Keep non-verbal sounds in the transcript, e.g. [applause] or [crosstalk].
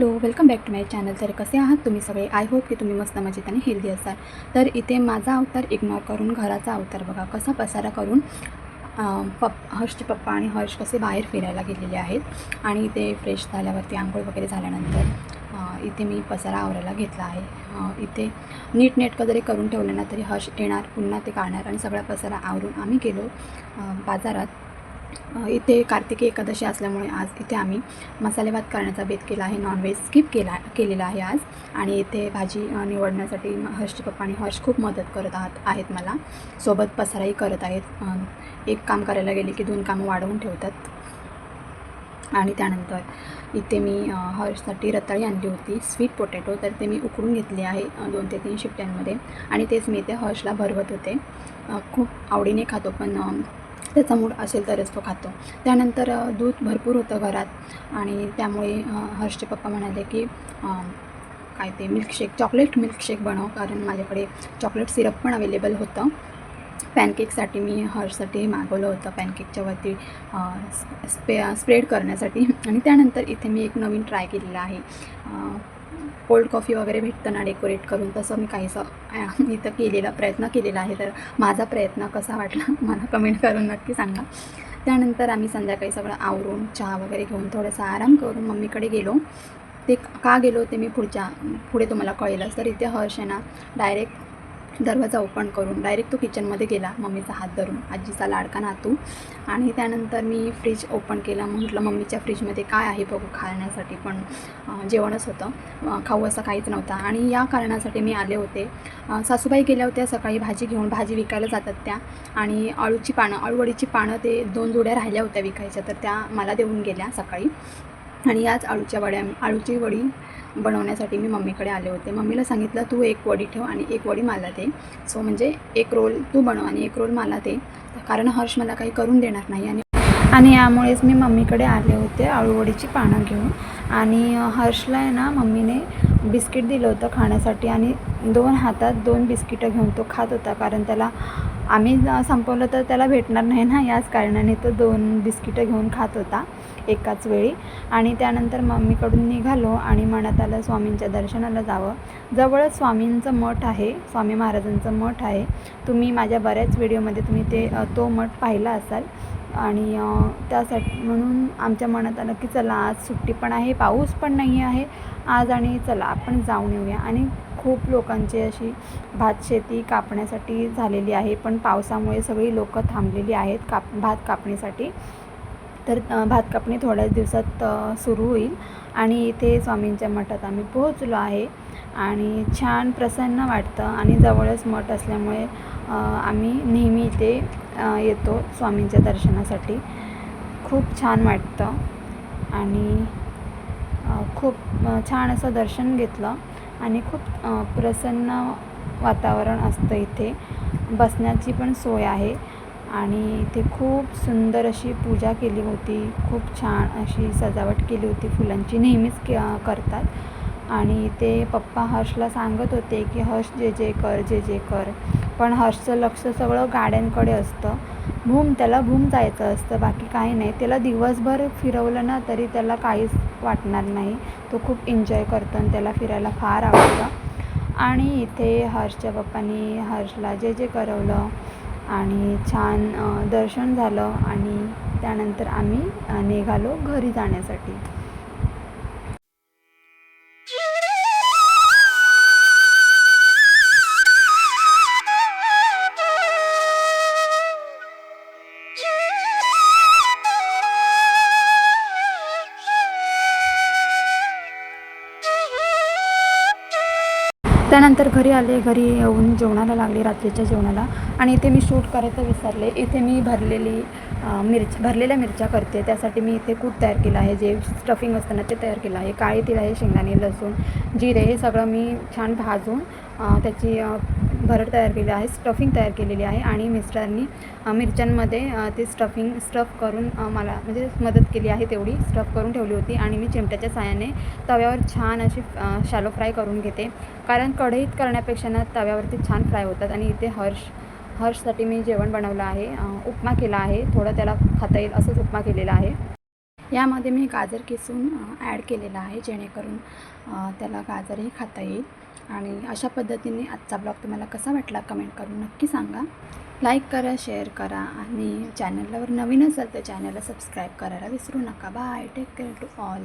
Hello welcome back to my channel. तर कसे आहात तुम्ही सगळे? आय होप की तुम्ही मस्त मजेत आणि हेल्दी असाल. तर इथे माझा अवतार इग्नोर करून घराचा अवतार बघा. कसा पसारा करून पप हर्षचे पप्पा आणि हर्ष कसे बाहेर फिरायला गेलेले आहेत आणि इथे फ्रेश झाल्यावरती आंघोळ वगैरे झाल्यानंतर इथे मी पसारा आवरायला घेतला आहे. इथे नीटनेटकं जरी करून ठेवलं ना तरी हर्ष येणार पुन्हा ते काढणार आणि सगळा पसारा आवरून आम्ही गेलो बाजारात. इथे कार्तिकी एकादशी असल्यामुळे आज इथे आम्ही मसाले भात करण्याचा बेत केला आहे नॉनव्हेज स्किप केला केलेला आहे आज. आणि इथे भाजी निवडण्यासाठी म- हर्षचे पप्पा आणि हर्ष खूप मदत करत आहात आहेत मला. सोबत पसाराही करत आहेत. एक काम करायला गेले की दोन कामं वाढवून ठेवतात. आणि त्यानंतर इथे मी हर्षसाठी रताळी आणली होती स्वीट पोटॅटो तर ते मी उकडून घेतले आहे दोन ते तीन शिफ्ट्यांमध्ये आणि तेच मी ते हर्षला भरवत होते. खूप आवडीने खातो पण त्याचा मूड असेल तरच तो खातो. त्यानंतर दूध भरपूर होतं घरात आणि त्यामुळे हर्षचे पप्पा म्हणाले की काय ते मिल्कशेक चॉकलेट मिल्कशेक बनव कारण माझ्याकडे चॉकलेट सिरप पण अवेलेबल होतं. पॅनकेकसाठी मी हर्षसाठी मागवलं होतं. पॅनकेकच्या वरती स्पे स्प्रेड करण्यासाठी. आणि त्यानंतर इथे मी एक नवीन ट्राय केलेला आहे. कोल्ड कॉफी वगैरे भेटतं ना डेकोरेट करून तसं मी काहीसं इथं [laughs] केलेला प्रयत्न केलेला आहे. तर माझा प्रयत्न कसा वाटला [laughs] मला कमेंट करून नक्की सांगा. त्यानंतर आम्ही संध्याकाळी सगळं आवरून चहा वगैरे घेऊन थोडासा आराम करून मम्मीकडे गेलो. ते का गेलो ते मी पुढच्या पुढे तुम्हाला कळेलच. तर इथे हर्ष आहे ना डायरेक्ट दरवाजा ओपन करून डायरेक्ट तो किचनमध्ये गेला. मम्मीचा हात धरून आजीचा लाडका नातू. आणि त्यानंतर मी फ्रीज ओपन केला. म्हटलं मम्मीच्या फ्रीजमध्ये काय आहे बघू खाण्यासाठी? पण जेवणच होतं. खाऊ असं काहीच नव्हतं. आणि या कारणासाठी मी आले होते. सासूबाई गेल्या होत्या सकाळी भाजी घेऊन. भाजी विकायला जातात त्या. आणि अळूची पानं अळूवडीची पानं ते दोन जुड्या राहिल्या होत्या विकायच्या. तर त्या मला देऊन गेल्या सकाळी. आणि याच आळूच्या वड्या आळूची वडी बनवण्यासाठी मी मम्मीकडे आले होते. मम्मीला सांगितलं तू एक वडी ठेव आणि एक वडी मला दे. सो म्हणजे एक रोल तू बनव आणि एक रोल मला दे. कारण हर्ष मला काही करून देणार नाही आणि आणि यामुळेच मी मम्मीकडे आले होते आळूवडीची पानं घेऊन. आणि हर्षला आहे ना मम्मीने बिस्किट दिलं होतं खाण्यासाठी आणि दोन हातात दोन बिस्किटं घेऊन तो खात होता. कारण त्याला आम्ही संपवलं तर त्याला भेटणार नाही ना याच कारणाने तो दोन बिस्किटं घेऊन खात होता. एकाच वेळी. आणि त्यानंतर मम्मीकडून निघालो आणि मनात आलं स्वामींच्या दर्शनाला जावं. जवळच स्वामींचं मठ आहे स्वामी महाराजांचं मठ आहे. तुम्ही माझ्या बऱ्याच व्हिडिओमध्ये तुम्ही ते तो मठ पाहिला असाल. आणि त्यासाठी म्हणून आमच्या मनात आलं की चला आज सुट्टी पण आहे पाऊस पण नाही आहे. आज आणि चला आपण जाऊन येऊया. आणि खूप लोकांची अशी भात शेती कापण्यासाठी झालेली आहे पण पावसामुळे सगळी लोकं थांबलेली आहेत काप भात कापणीसाठी. तर भात कापणी थोड्याच दिवसात सुरू होईल आणि इथे स्वामींच्या मठात आम्ही पोहोचलो आहे आणि छान प्रसन्न वाटतं आणि जवळच मठ असल्यामुळे आम्ही नेहमी इथे येतो स्वामींच्या दर्शनासाठी. खूप छान वाटतं आणि खूप छान असं दर्शन घेतलं आणि खूप प्रसन्न वातावरण असतं इथे. बसण्याची पण सोय आहे. आणि इथे खूप सुंदर अशी पूजा केली होती. खूप छान अशी सजावट केली होती फुलांची. नेहमीच के करतात. आणि ते पप्पा हर्षला सांगत होते की हर्ष जे जे कर जे जे कर. पण हर्षचं लक्ष सगळं गाड्यांकडे असतं. भूम त्याला भूम जायचं असतं. बाकी काही नाही. त्याला दिवसभर फिरवलं ना तरी त्याला काहीच वाटणार नाही. तो खूप एन्जॉय करतो आणि त्याला फिरायला फार आवडतं. आणि इथे हर्षच्या पप्पांनी हर्षला जे जे करवलं आणि छान दर्शन झालं आणि त्यानंतर आम्ही निघालो घरी जाण्यासाठी. त्यानंतर घरी आले घरी येऊन जेवणाला लागले रात्रीच्या जेवणाला. आणि इथे मी शूट करायचं विसरले. इथे मी भरलेली मिरच भरलेल्या मिरच्या करते. त्यासाठी मी इथे कूट तयार केलं आहे. जे स्टफिंग असतं ना ते तयार केलं आहे. काळी तिळ आहे शेंगदाणे लसूण जिरे हे सगळं मी छान भाजून त्याची भरड तयार केली आहे स्टफिंग तयार केलेली आहे आणि मिस्टरांनी मिरच्यांमध्ये ते स्टफिंग स्टफ करून मला म्हणजे मदत केली आहे तेवढी स्टफ करून ठेवली होती आणि मी चिमट्याच्या साहाय्याने तव्यावर छान अशी शॅलो फ्राय करून घेते. कारण कढईत करण्यापेक्षा ना तव्यावरती छान फ्राय होतात आणि इथे हर्ष हर्षसाठी मी जेवण बनवलं आहे उपमा केला आहे थोडं त्याला खाता येईल असंच उपमा केलेला आहे. यामध्ये मी गाजर किसून ॲड केलेलं आहे जेणेकरून त्याला गाजरही खाता येईल. आणि अशा पद्धतीने आजचा ब्लॉग तुम्हाला कसा वाटला कमेंट करून नक्की सांगा. लाईक करा शेअर करा आणि चॅनलवर नवीन असाल तर चॅनलला सबस्क्राईब करायला विसरू नका. Bye take care to all